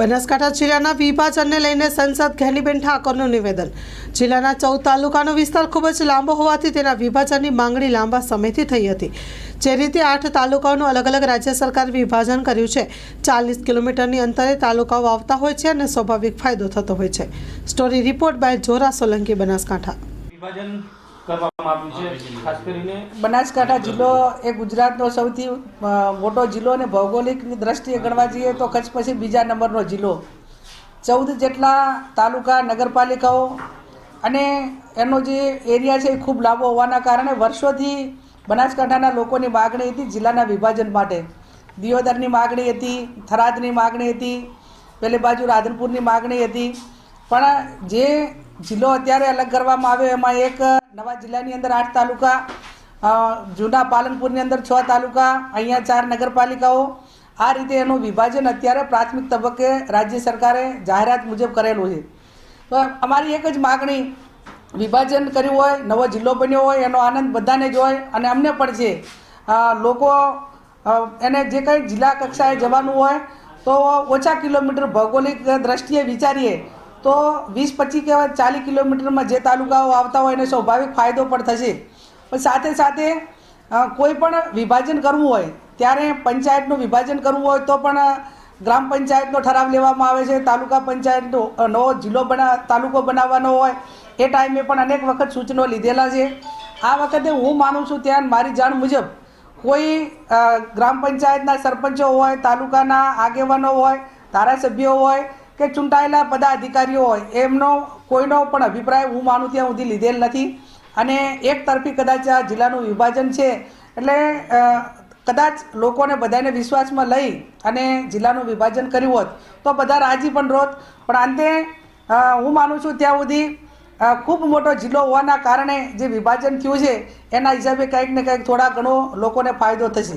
બનાસકાંઠા જિલ્લાના વિભાજનને લઈને સંસદ ઘેનીબેન ઠાકોરનું નિવેદન. જિલ્લાના ચૌદ તાલુકાનો વિસ્તાર ખૂબ જ લાંબો હોવાથી તેના વિભાજનની માંગણી લાંબા સમયથી થઈ હતી. જે રીતે આઠ તાલુકાઓનું અલગ અલગ રાજ્ય સરકારે વિભાજન કર્યું છે, ચાલીસ કિલોમીટરની અંતરે તાલુકાઓ આવતા હોય છે અને સ્વાભાવિક ફાયદો થતો હોય છે. Story report by Jora Solanki, Banaskantha. વિભાજન કરવામાં આવ્યું છે. ખાસ કરીને બનાસકાંઠા જિલ્લો એ ગુજરાતનો સૌથી મોટો જિલ્લો અને ભૌગોલિકની દ્રષ્ટિએ ગણવા જઈએ તો કચ્છ પછી બીજા નંબરનો જિલ્લો. ચૌદ જેટલા તાલુકા નગરપાલિકાઓ અને એનો જે એરિયા છે એ ખૂબ લાંબો હોવાના કારણે વર્ષોથી બનાસકાંઠાના લોકોની માગણી હતી જિલ્લાના વિભાજન માટે. દિયોદરની માગણી હતી થરાદની માગણી હતી પેલી બાજુ રાધનપુરની માગણી હતી. પણ જે જિલ્લો અત્યારે અલગ કરવામાં આવ્યો એમાં એક નવા જિલ્લાની અંદર આઠ તાલુકા જૂના પાલનપુરની અંદર છ તાલુકા, અહીંયા ચાર નગરપાલિકાઓ. આ રીતે એનું વિભાજન અત્યારે પ્રાથમિક તબક્કે રાજ્ય સરકારે જાહેરાત મુજબ કરેલું છે. તો અમારી એક જ માગણી, વિભાજન કર્યું હોય, નવો જિલ્લો બન્યો હોય, એનો આનંદ બધાને જ હોય અને અમને પણ છે. લોકો એને જે કંઈ જિલ્લા કક્ષાએ જવાનું હોય, તો ઓછા કિલોમીટર ભૌગોલિક દ્રષ્ટિએ વિચારીએ. તો વીસ પચીસ કે ચાલીસ કિલોમીટરમાં જે તાલુકાઓ આવતા હોય એને સ્વાભાવિક ફાયદો પણ થશે. પણ સાથે સાથે કોઈ પણ વિભાજન કરવું હોય, ત્યારે પંચાયતનું વિભાજન કરવું હોય તો પણ ગ્રામ પંચાયતનો ઠરાવ લેવામાં આવે છે. તાલુકા પંચાયતનો નવો જિલ્લો બના, તાલુકો બનાવવાનો હોય, એ ટાઈમે પણ અનેક વખત સૂચનો લીધેલા છે. આ વખતે હું માનું છું ત્યાં મારી જાણ મુજબ, કોઈ ગ્રામ પંચાયતના સરપંચો હોય, તાલુકાના આગેવાનો હોય, ધારાસભ્યો હોય કે ચૂંટાયેલા પદાધિકારીઓ હોય, એમનો કોઈનો પણ અભિપ્રાય હું માનું ત્યાં સુધી લીધેલ નથી. અને એક તરફી કદાચ આ જિલ્લાનું વિભાજન છે, એટલે કદાચ લોકોને બધાને વિશ્વાસમાં લઈ અને જિલ્લાનું વિભાજન કર્યું હોત, તો બધા રાજી પણ રોત. પણ અંતે હું માનું છું ત્યાં સુધી ખૂબ મોટો જિલ્લો હોવાના કારણે જે વિભાજન થયું છે, એના હિસાબે કંઈક ને કંઈક થોડા ઘણો લોકોને ફાયદો થશે.